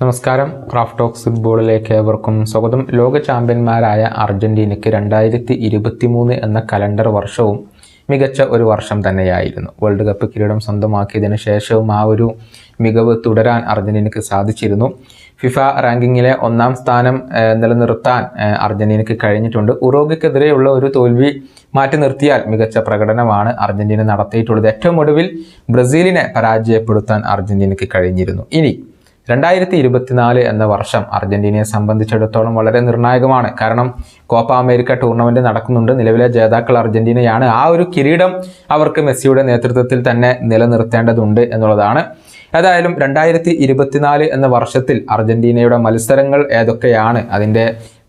നമസ്കാരം. Craft talks ഫുട്ബോളിലേക്ക് ഏവർക്കും സ്വാഗതം. ലോക ചാമ്പ്യന്മാരായ അർജന്റീനയ്ക്ക് രണ്ടായിരത്തി ഇരുപത്തി മൂന്ന് എന്ന കലണ്ടർ വർഷവും മികച്ച ഒരു വർഷം തന്നെയായിരുന്നു. വേൾഡ് കപ്പ് കിരീടം സ്വന്തമാക്കിയതിനു ശേഷവും ആ ഒരു മികവ് തുടരാൻ അർജന്റീനയ്ക്ക് സാധിച്ചിരുന്നു. ഫിഫ റാങ്കിങ്ങിലെ ഒന്നാം സ്ഥാനം നിലനിർത്താൻ അർജന്റീനയ്ക്ക് കഴിഞ്ഞിട്ടുണ്ട്. ഉറോഗയ്ക്കെതിരെയുള്ള ഒരു തോൽവി മാറ്റി നിർത്തിയാൽ മികച്ച പ്രകടനമാണ് അർജന്റീന നടത്തിയിട്ടുള്ളത്. ഏറ്റവും ഒടുവിൽ ബ്രസീലിനെ പരാജയപ്പെടുത്താൻ അർജന്റീനയ്ക്ക് കഴിഞ്ഞിരുന്നു. ഇനി രണ്ടായിരത്തി ഇരുപത്തിനാല് എന്ന വർഷം അർജന്റീനയെ സംബന്ധിച്ചിടത്തോളം വളരെ നിർണായകമാണ്. കാരണം കോപ്പ അമേരിക്ക ടൂർണമെന്റ് നടക്കുന്നുണ്ട്. നിലവിലെ ജേതാക്കൾ അർജന്റീനയാണ്. ആ ഒരു കിരീടം അവർക്ക് മെസ്സിയുടെ നേതൃത്വത്തിൽ തന്നെ നിലനിർത്തേണ്ടതുണ്ട് എന്നുള്ളതാണ്. ഏതായാലും രണ്ടായിരത്തി ഇരുപത്തിനാല് എന്ന വർഷത്തിൽ അർജന്റീനയുടെ മത്സരങ്ങൾ ഏതൊക്കെയാണ് അതിന്റെ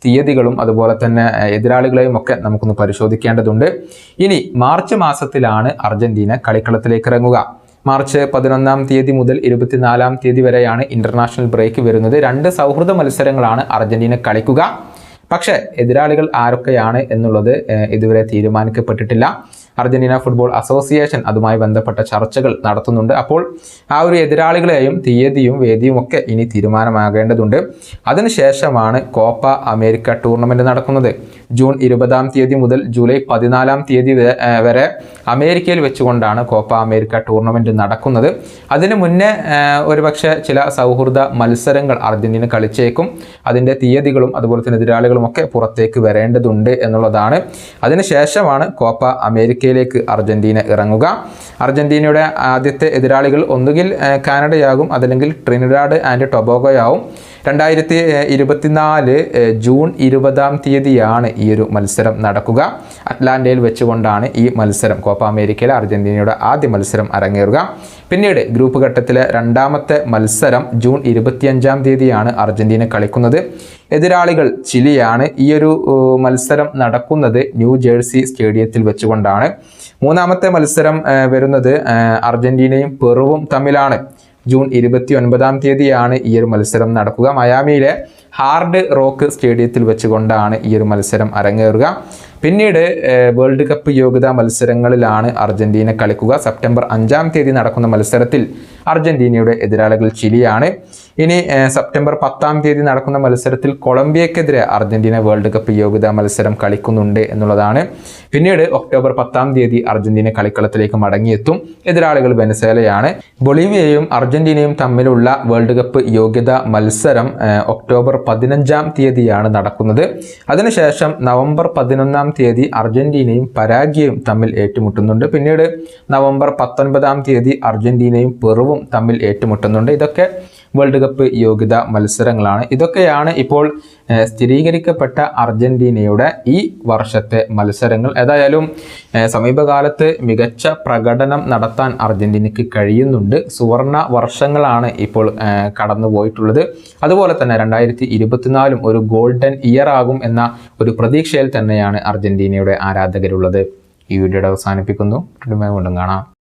തീയതികളും അതുപോലെ തന്നെ എതിരാളികളെയും ഒക്കെ നമുക്കൊന്ന് പരിശോധിക്കേണ്ടതുണ്ട്. ഇനി മാർച്ച് മാസത്തിലാണ് അർജന്റീന കളിക്കളത്തിലേക്ക് ഇറങ്ങുക. മാർച്ച് പതിനൊന്നാം തീയതി മുതൽ ഇരുപത്തിനാലാം തീയതി വരെയാണ് ഇന്റർനാഷണൽ ബ്രേക്ക് വരുന്നത്. രണ്ട് സൗഹൃദ മത്സരങ്ങളാണ് അർജന്റീന കളിക്കുക. പക്ഷേ എതിരാളികൾ ആരൊക്കെയാണ് എന്നുള്ളത് ഇതുവരെ തീരുമാനിക്കപ്പെട്ടിട്ടില്ല. അർജന്റീന ഫുട്ബോൾ അസോസിയേഷൻ അതുമായി ബന്ധപ്പെട്ട ചർച്ചകൾ നടത്തുന്നുണ്ട്. അപ്പോൾ ആ ഒരു എതിരാളികളെയും തീയതിയും വേദിയും ഒക്കെ ഇനി തീരുമാനമാകേണ്ടതുണ്ട്. അതിനുശേഷമാണ് കോപ്പ അമേരിക്ക ടൂർണമെന്റ് നടക്കുന്നത്. ജൂൺ ഇരുപതാം തീയതി മുതൽ ജൂലൈ പതിനാലാം തീയതി വരെ- അമേരിക്കയിൽ വെച്ചുകൊണ്ടാണ് കോപ്പ അമേരിക്ക ടൂർണമെന്റ് നടക്കുന്നത്. അതിന് മുന്നേ ഒരുപക്ഷെ ചില സൗഹൃദ മത്സരങ്ങൾ അർജന്റീന കളിച്ചേക്കും. അതിന്റെ തീയതികളും അതുപോലെ തന്നെ എതിരാളികളും ഒക്കെ പുറത്തേക്ക് വരേണ്ടതുണ്ട് എന്നുള്ളതാണ്. അതിനുശേഷമാണ് കോപ്പ അമേരിക്കയിലേക്ക് അർജന്റീന ഇറങ്ങുക. അർജന്റീനയുടെ ആദ്യത്തെ എതിരാളികൾ ഒന്നുകിൽ കാനഡയാകും അതല്ലെങ്കിൽ ട്രിനിഡാഡ് ആൻഡ് ടൊബോഗോയാവും. രണ്ടായിരത്തി ഇരുപത്തിനാല് ജൂൺ ഇരുപതാം തീയതിയാണ് ഈ ഒരു മത്സരം നടക്കുക. അറ്റ്ലാന്റയിൽ വെച്ചുകൊണ്ടാണ് ഈ മത്സരം കോപ്പ അമേരിക്കയിലെ അർജന്റീനയുടെ ആദ്യ മത്സരം അരങ്ങേറുക. പിന്നീട് ഗ്രൂപ്പ് ഘട്ടത്തിലെ രണ്ടാമത്തെ മത്സരം ജൂൺ ഇരുപത്തിയഞ്ചാം തീയതിയാണ് അർജന്റീന കളിക്കുന്നത്. എതിരാളികൾ ചിലിയാണ് ഈ ഒരു മത്സരം നടക്കുന്നത് ന്യൂ ജേഴ്സി സ്റ്റേഡിയത്തിൽ വെച്ചുകൊണ്ടാണ്. മൂന്നാമത്തെ മത്സരം വരുന്നത് അർജന്റീനയും പെറുവും തമ്മിലാണ്. ജൂൺ ഇരുപത്തി ഒൻപതാം തീയതിയാണ് ഈ ഒരു മത്സരം നടക്കുക. മയാമിയിലെ ഹാർഡ് റോക്ക് സ്റ്റേഡിയത്തിൽ വെച്ചുകൊണ്ടാണ് ഈ ഒരു മത്സരം അരങ്ങേറുക. പിന്നീട് വേൾഡ് കപ്പ് യോഗ്യതാ മത്സരങ്ങളിലാണ് അർജന്റീന കളിക്കുക. സെപ്റ്റംബർ അഞ്ചാം തീയതി നടക്കുന്ന മത്സരത്തിൽ അർജന്റീനയുടെ എതിരാളികൾ ചിലിയാണ്. ഇനി സെപ്റ്റംബർ പത്താം തീയതി നടക്കുന്ന മത്സരത്തിൽ കൊളംബിയക്കെതിരെ അർജന്റീന വേൾഡ് കപ്പ് യോഗ്യതാ മത്സരം കളിക്കുന്നുണ്ട് എന്നുള്ളതാണ്. പിന്നീട് ഒക്ടോബർ പത്താം തീയതി അർജന്റീന കളിക്കളത്തിലേക്ക് മടങ്ങിയെത്തും എതിരാളികൾ വെനസേലയാണ് ബൊളീവിയയും അർജന്റീനയും തമ്മിലുള്ള വേൾഡ് കപ്പ് യോഗ്യതാ മത്സരം ഒക്ടോബർ പതിനഞ്ചാം തീയതിയാണ് നടക്കുന്നത്. അതിനുശേഷം നവംബർ പതിനൊന്നാം തീയതി അർജന്റീനയും പരാഗ്യയും തമ്മിൽ ഏറ്റുമുട്ടുന്നുണ്ട്. പിന്നീട് നവംബർ പത്തൊൻപതാം തീയതി അർജന്റീനയും പെറുവും തമ്മിൽ ഏറ്റുമുട്ടുന്നുണ്ട്. ഇതൊക്കെ വേൾഡ് കപ്പ് യോഗ്യത മത്സരങ്ങളാണ്. ഇതൊക്കെയാണ് ഇപ്പോൾ സ്ഥിരീകരിക്കപ്പെട്ട അർജന്റീനയുടെ ഈ വർഷത്തെ മത്സരങ്ങൾ. ഏതായാലും സമീപകാലത്ത് മികച്ച പ്രകടനം നടത്താൻ അർജന്റീനയ്ക്ക് കഴിയുന്നുണ്ട്. സുവർണ വർഷങ്ങളാണ് ഇപ്പോൾ കടന്നു പോയിട്ടുള്ളത് അതുപോലെ തന്നെ രണ്ടായിരത്തി ഇരുപത്തിനാലും ഒരു ഗോൾഡൻ ഇയർ ആകും എന്ന ഒരു പ്രതീക്ഷയിൽ തന്നെയാണ് അർജന്റീനയുടെ ആരാധകരുള്ളത്. ഈ വീഡിയോയുടെ അവസാനിപ്പിക്കുന്നു. വീണ്ടും കാണാം.